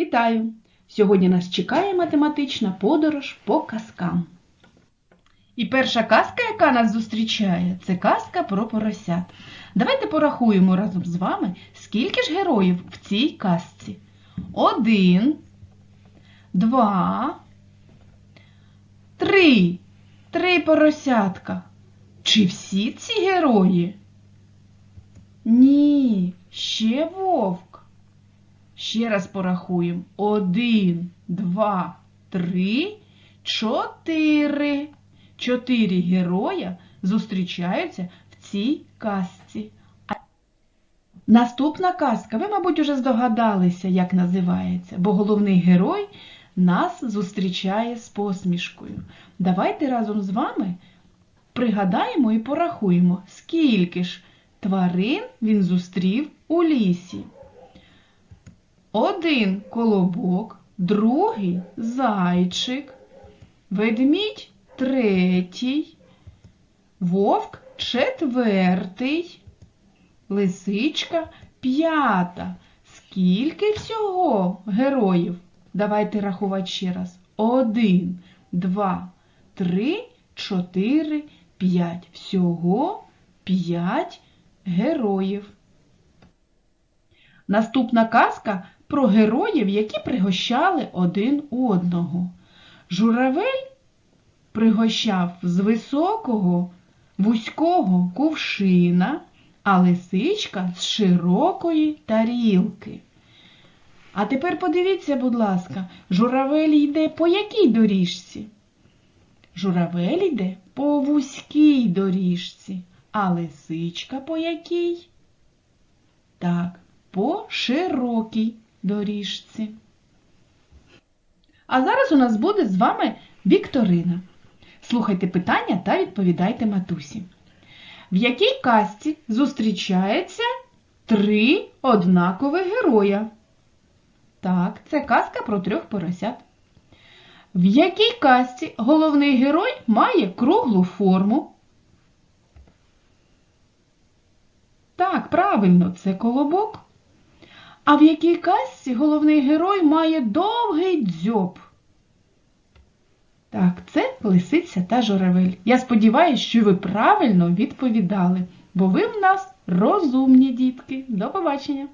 Вітаю! Сьогодні нас чекає математична подорож по казкам. І перша казка, яка нас зустрічає, це казка про поросят. Давайте порахуємо разом з вами, скільки ж героїв в цій казці. Один, два, три. Три поросятка. Чи всі ці герої? Ні, ще вовк. Ще раз порахуємо. Один, два, три, чотири. Чотири героя зустрічаються в цій казці. Наступна казка, ви, мабуть, уже здогадалися, як називається, бо головний герой нас зустрічає з посмішкою. Давайте разом з вами пригадаємо і порахуємо, скільки ж тварин він зустрів у лісі. Один колобок, другий зайчик, ведмідь третій, вовк четвертий, лисичка п'ята. Скільки всього героїв? Давайте рахувати ще раз. Один, два, три, чотири, п'ять. Всього п'ять героїв. Наступна казка про героїв, які пригощали один одного. Журавель пригощав з високого, вузького кувшина, а лисичка з широкої тарілки. А тепер подивіться, будь ласка, журавель йде по якій доріжці? Журавель йде по вузькій доріжці, а лисичка по якій? Так, по широкій доріжці. А зараз у нас буде з вами Вікторина. Слухайте питання та відповідайте матусі. В якій казці зустрічається три однакових героя? Так, це казка про трьох поросят. В якій казці головний герой має круглу форму? Так, правильно, це колобок. А в якій казці головний герой має довгий дзьоб? Так, це лисиця та журавель. Я сподіваюся, що ви правильно відповідали, бо ви в нас розумні дітки. До побачення!